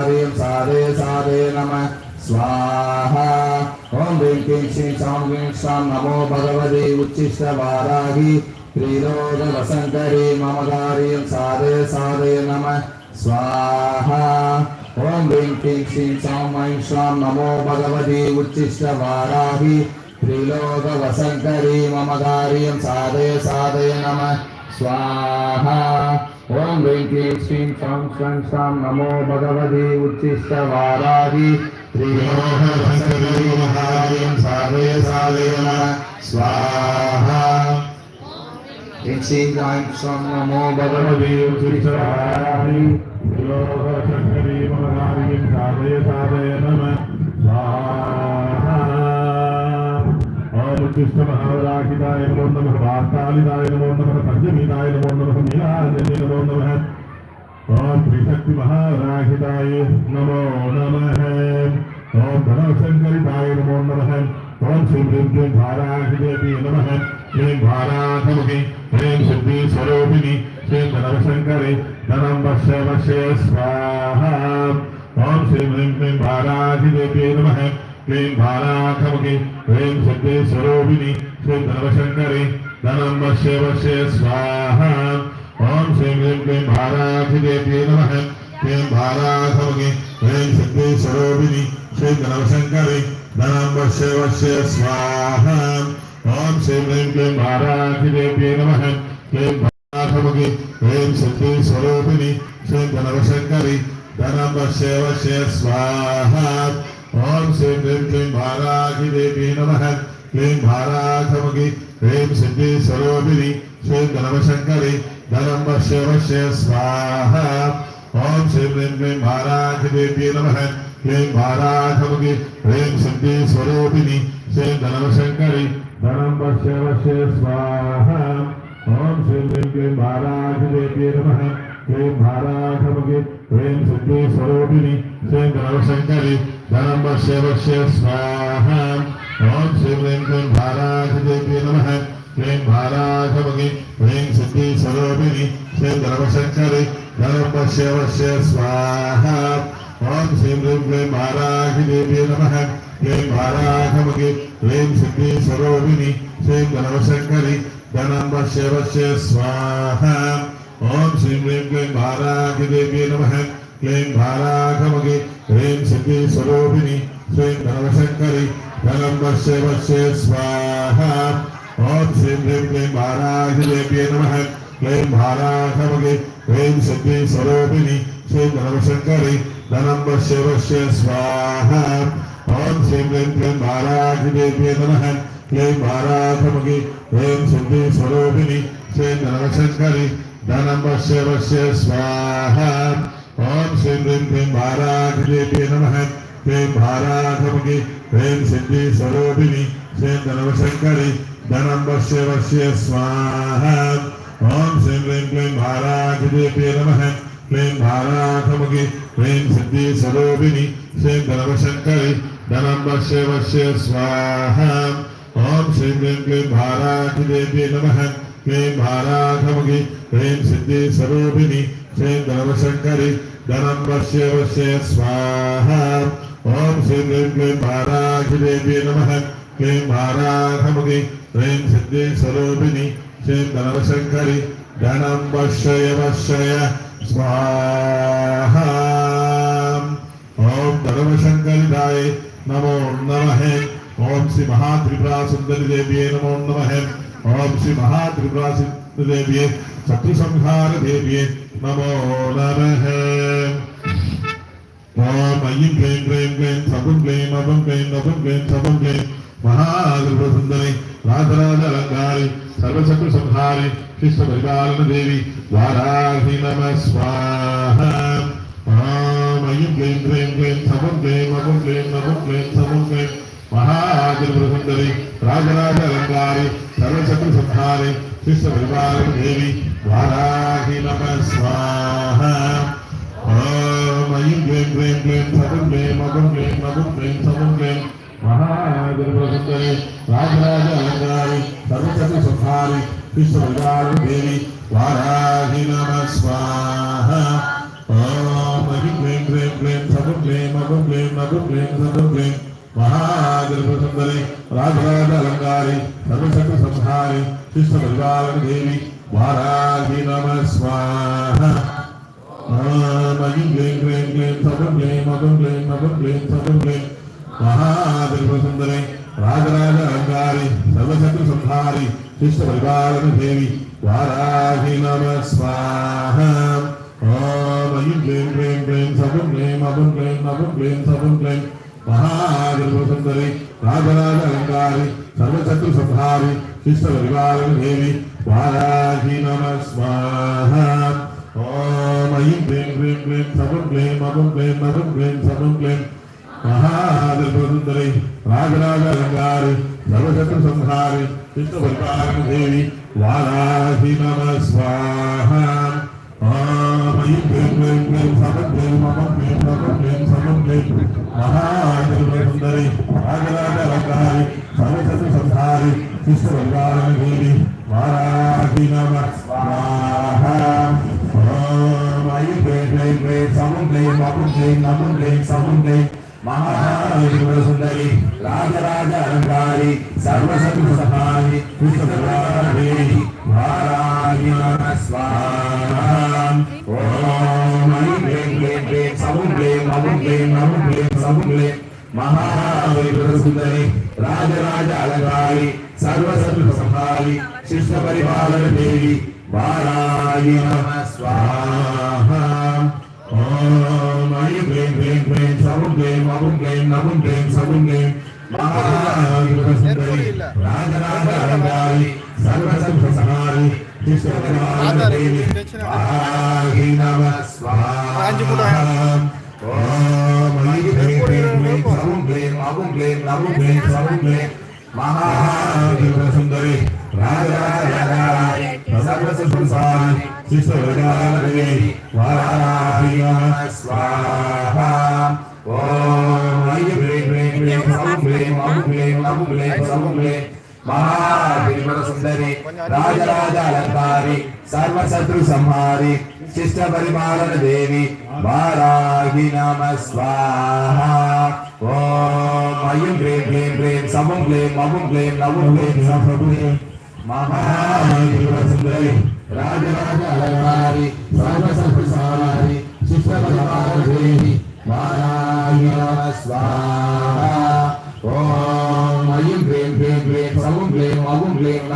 ஹரிம் சாதே சாதே நம ஸ்வாஹா ஓம் ரீம் கிம் ஸ்ரீம் சாம் கிம் சாம் நமோ பகவதி உச்சிஷ்ட வாராகி ஸ்ரீரோக வசங்கரி மமதாரியம் சாதே சாதே நம ஸ்வாஹா ஓம் ரீம் கிம் ஸ்ரீம் சாம் ஐம் சாம் நமோ பகவதி உச்சிஷ்ட வாராகி ஸ்ரீலோக வசங்கரி மமதாரியம் சாதே சாதே நம ஸ்வாஹா ఓం వెంకీ శ్రీం సాం శ్రం సాం నమో భగవతి ఉచ్చిష్ట వారాది శ్రీమోహరీం సాధయ సాధయన స్వాహ. శ్రీ సాం నమో భగవతి ఉచ్చిష్ట వారాది శ్రీమోహరీం సాధయ సాధయన विष्णु महावराहिताय नमो नमः वार्तालिताय नमो नमः पद्मीताय नमो नमः नीलाजनि नमो नमः ओम त्रिशक्ति महावराहिताय नमो नमः ओम धनशंकरिताय नमो नमः ओम सिंधुजे धाराहिदेवी नमः श्री भारातमुखे श्री सिद्धि स्वरूपिणी श्री धनशंकरे धनं वश्य वश्य स्वाहा ओम श्री भाराधिदेवी नमः क्लीं भाराखमुखि ह्रीं सिद्धि स्वरूपिणि श्रीं धनवशङ्करि धनं वश्य वश्य स्वाहा ॐ श्रीं ह्रीं क्लीं भाराधिदेवी नमः क्लीं भाराखमुखि ह्रीं सिद्धि स्वरूपिणि श्रीं धनवशङ्करि धनं वश्य वश्य स्वाहा ॐ श्रीं ह्रीं क्लीं भाराधिदेवी नमः क्लीं भाराखमुखि ह्रीं सिद्धि स्वरूपिणि श्रीं धनवशङ्करि धनं वश्य वश्य स्वाहा ओम श्री क्लीं क्लीं भाराखि देवी नमः। क्लीं भाराखमुखि ह्रीं सिद्धि स्वरूपिणि श्री धनवशङ्करि। धनं वश्य वश्य स्वाहा। ओम श्री क्लीं क्लीं भाराखि देवी नमः। क्लीं भाराखमुखि ह्रीं सिद्धि स्वरूपिणि श्री धनवशङ्करि। धनं वश्य वश्य स्वाहा। ओम श्री क्लीं क्लीं भाराखि देवी नमः। क्लीं भाराखमुखि ह्रीं सिद्धि स्वरूपिणि श्री धनवशङ्करि। धर्म शिवस्य स्वाहा ओम शिवलिंग क्लीं भाराज देवी नम। क्लीं भाराज भगि क्लीं सिद्धि सरोपिणी श्री धर्मशंकरी धर्म शिवस्य स्वाहा ओम शिवलिंग क्लीं भाराज देवी नम। क्लीं भाराज भगि क्लीं सिद्धि सरोपिणी श्री धर्मशंकरी धनम शिवस्य स्वाहा ओम शिवलिंग क्लीं भाराज देवी नम। క్లీం భారాఘమకి హ్రీం సిద్ధి స్వరూపిణి శ్రీం ధనవశంకరి ధనం వర్షే వర్షే స్వాహ. ఓం శ్రీం హ్రీం క్లీం భారాహిదేవ్యే నమ. క్లీం భారాఘమకి హ్రీం సిద్ధి స్వరూపిణి శ్రీం ధనవశంకరి ధనం వర్షే వర్షే స్వాహ. ఓం శ్రీం హ్రీం క్లీం భారాహిదేవ్యే నమ. క్లీం భారాఘమకి హ్రీం సిద్ధి స్వరూపిణి శ్రీం ధనవశంకరి ధనం వర్షే వర్షే స్వాహ. ओम श्री ह्रीं क्लीं भाराधिदेव्यै नमः। क्लीं भाराधमुखि ह्रीं सिद्धि स्वरूपिणि। श्रीं धनवशङ्करि धनं वश्य वश्य स्वाहा। ओम श्री ह्रीं क्लीं भाराधिदेव्यै नमः। क्लीं भाराधमुखि ह्रीं सिद्धि स्वरूपिणि। श्रीं धनवशङ्करि धनं वश्य वश्य स्वाहा। ओम श्री ह्रीं क्लीं भाराधिदेव्यै नमः। क्लीं भाराधमुखि ह्रीं सिद्धि स्वरूपिणि श्रीं धनवशङ्करि धनं वश्य वश्य स्वाहा ॐ श्री ह्रीं क्लीं भाराधिदेवी नमः क्लीं भाराधमुखि ह्रीं सिद्धि स्वरूपिणि श्रीं धनवशङ्करि धनं वश्य वश्य स्वाहा ॐ धनवशङ्करिदाय नमो नमः ॐ श्री महात्रिपुरा सुन्दरी देव्यै नमो नमः ॐ श्री महात्रिपुरा सुन्दरी देव्यै शत्रुसंहार देव्यै नमो नमः ॐ ऐं क्लीं क्लीं क्लीं सपुं क्लीं अपुं क्लीं नपुं क्लीं सपुं क्लीं महागृहसुन्दरि राजराज अलङ्कारि सर्वशत्रुसंहारि शिष्टपरिपालन देवी वाराहि नमः स्वाहा ॐ ऐं क्लीं क्लीं क्लीं सपुं क्लीं अपुं क्लीं नपुं क्लीं सपुं क्लीं మహాదిపురసుందరి రాజరాజ అలంకారి సర్వశత్రు సంహారి శిష్య పరివారం దేవి వారాహి నమ స్వాహ. మయం గ్లేం గ్లేం గ్లేం సగం గ్లేం అగం గ్లేం నగం గ్లేం సగం గ్లేం మహాదిపురసుందరి రాజరాజ అలంకారి సర్వశత్రు సంహారి శిష్య పరివారం దేవి వారాహి నమ స్వాహ. మయం గ్లేం గ్లేం గ్లేం సగం గ్లేం అగం గ్లేం నగం గ్లేం సగం గ్లేం మహా మహాగర్భసుందరి రాజరాజ అలంకారి సర్వశక్తి సంహారి శిష్ట పరిపాలన దేవి వారాహి నమ స్వాహ మయం క్లీం క్లీం సగం క్లీం అగం క్లీం అగం క్లీం సగం క్లీం మహాగర్భసుందరి రాజరాజ అలంకారి సర్వశక్తి సంహారి శిష్ట పరిపాలన దేవి వారాహి నమ స్వాహ ఓం ఐం క్లీం క్లీం క్లీం సగం క్లీం అగం క్లీం అగం క్లీం సగం క్లీం మహాగర్భసుందరి రాజరాజ అలంకారి సర్వశత్రు సంహారి శిష్ట పరివారం దేవి వారాహి నమ స్వాహ. ఓం ఐం క్లీం క్లీం క్లీం సగం క్లీం అగం క్లీం అగం క్లీం సగం క్లీం. మహాగర్భసుందరి రాజరాజ అలంకారి సర్వశత్రు సంహారి శిష్ట పరివారం దేవి వారాహి నమ స్వాహ. క్లీం క్లీం క్లీం సగం క్లీం అగం క్లీం అగం క్లీం సగం క్లీం మహాగర్భసుందరి రాజరాజ అలంకారి దేవి వారాహి నమ స్వాహ ఓం రాజరాజ అలంకారి సర్వసతు సహాయి విశ్వదేవి దేవి వారాహి నమ స్వాహ రాజరాజ అలంకారి సర్వసత్వ సహారి శిష్ట పరిపాలన దేవి వారాయి నమ స్వాహ ఓం ఐం క్లీం క్లీం క్లీం క్లీం క్లీం క్లీం క్లీం రాజరాజ అలంకారి సర్వసత్వ మహాసుందరి పరిపాలన దేవి స్వాహ ఓం ఐం క్లీం క్లీం క్లీం సవం క్లీం అవం నవం సుందరి రాజరాజ అలంకారి సర్వశత్రు సంహారి శిష్ట పరిపాలన దేవి వారాహి నమ స్వాహ. ఓం అయ్యం ప్రేమ్ ప్రేమ్ ప్రేమ్ సమం ప్రేమ్ మమం ప్రేమ్ నవం ప్రేమ్ సవం క్లీం సుందరి రాజరాజ అలంకారి సర్వశత్రు సంహారి శిష్ట పరిపాలన దేవి వారాహి నమ స్వాహ.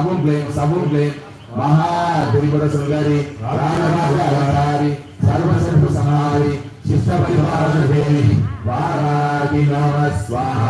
అవం క్లీం నవం క్లీం సవం క్లీం మహాత్రిపుర సుందరి రాజరాజ అలంకారి శిష్ట పరిపాలన దేవి వారాహి నమ స్వాహ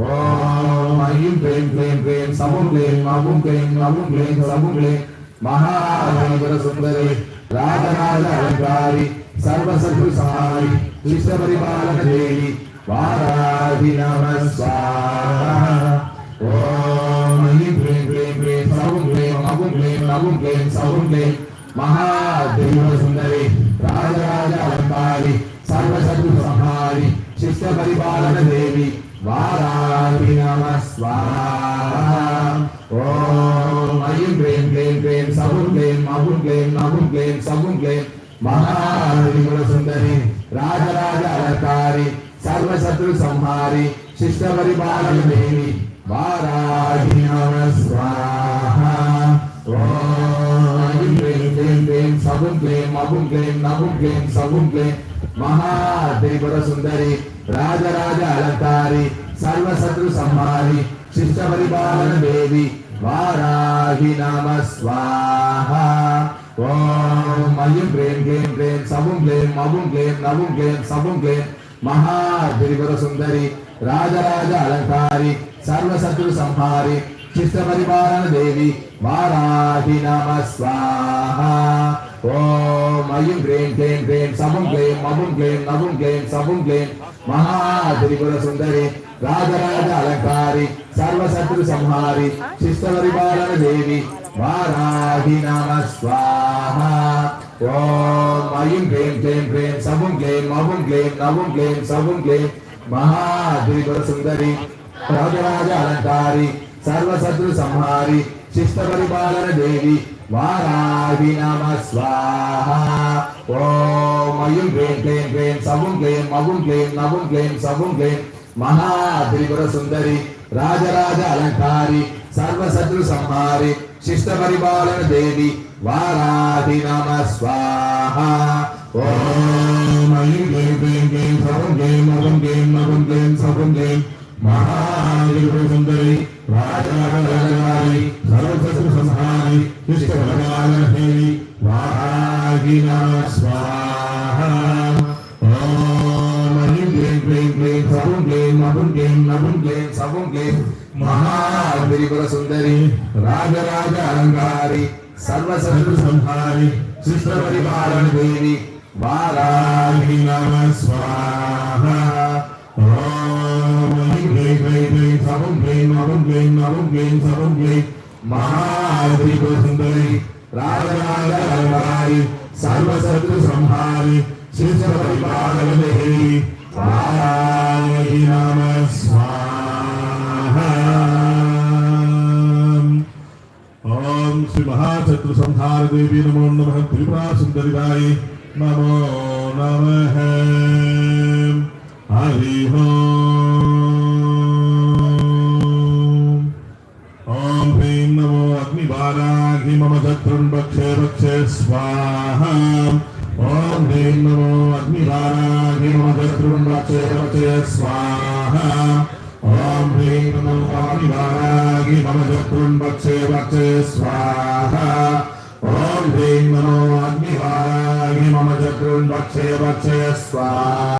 ఓం ఐం క్లీం క్లీం క్లీం సవం క్లీం అవం క్లీం నవం క్లీం సవం క్లీం మహాత్రిపుర సుందరి రాజరాజ అలంకారి సర్వసర్వ సంహారి శిష్ట పరిపాలన దేవి వారాహి నమ స్వాహ ఓం క్లీం అవం క్లీం నవం క్లీం సవం క్లీం మహాదేవ సుందరి రాజరాజ అలంకారి సర్వశత్రు సంహారి శిష్ట పరిపాలన దేవి వారాహి నమ స్వాహ ఓం ఐం క్లీం క్లీం క్లీం సవం క్లీం అవం క్లీం నవం క్లీం సవం క్లీం మహాదేవుల సుందరి రాజరాజ అలంకారి సర్వశత్రు సంహారి శిష్ట పరిపాలన దేవి వారాహి నమ స్వాహ. క్లేం సవం క్లేం అవం క్లేం నవం క్లేం సవం సుందరి రాజరాజ అలంకారి సర్వశత్రు సంహారి శిష్ట పరిపాలన దేవి వారాహి నమ స్వాహ ఓం ఐం క్లేం క్లేం క్లీం సవం క్లీం అవం క్లీం నవం క్లీం సవం క్లీం మహాదేవర సుందరి రాజరాజ అలంకారి సర్వశత్రు సంహారి శిష్ట పరిపాలన దేవి వారాహి నమ స్వాహ ఓం అయ్యం క్లీం క్లీం క్లీం సభం క్లీం మభం క్లీం నభం క్లీం సభం క్లీం మహాత్రిపుర సుందరి రాజరాజ అలంకారి సర్వశత్రు సంహారి శిష్ట పరిపాలన దేవి వారాహి నమ స్వాహ ఓం అయ్యం క్లీం క్లీం క్లీం సభం క్లీం మభం క్లీం నభం క్లీం సభం క్లీం మహాత్రిపుర సుందరి రాజరాజ అలంకారి సర్వశత్రు సంహారి శిష్ట పరిపాలన దేవి వారాహి నమ స్వాహ ఓం అయ్యం క్లీం క్లీం క్లీం సవం క్లీం మవం క్లీం నవం క్లీం సవం క్లీం మహాత్రిపుర సుందరి రాజరాజ అలంకారి సర్వశత్రు సంహారి శిష్ట పరిపాలన దేవి వారాహి నమ స్వాహ ఓం ఐం క్లీం క్లీం క్లీం సవం క్లీం మవం క్లీం నవం క్లీం సవం క్లీం మహాత్రిపుర మహాసుందరి రాజారాజారి సర్వశత్రు సంహారి శిష్ట బలగాల స్వాహ ఓం ఐం క్లీం క్లీం క్లీం సవం క్లీం మవం క్లీం నవం క్లీం సవం క్లీం మహాత్రిపుర సుందరి రాజరాజ అలంకారి సర్వశత్రు సంహారి శిష్ట పరిపాలన దేవి వారాహి వారాహి నమ స్వాహ క్లీం క్లీం సవం క్లీం నవం క్లీం నవం క్లీం సవం క్లీం మహాత్రిపుర సుందరి రాజరాజ అలంకారి సర్వశత్రు సంహారి శిష్ట పరిపాలన దేవి వారాహి నమ స్వాహ ఓం శ్రీ మహాశత్రు సంహార దేవి నమో అగ్నిబాలాఘి మమ శత్రున్ భక్షే భక్షే స్వాహ. ఓం హ్రీం నమో అగ్నిబాలాఘి మమ శత్రున్ భక్షే భక్షే స్వాహ. ఓం హ్రీం నమో అగ్నిబాలాఘి మమ శత్రున్ భక్షే భక్షే స్వాహ. ఓం హ్రీం నమో అగ్నిబాలాఘి మమ శత్రున్ భక్షే భక్షే స్వాహ.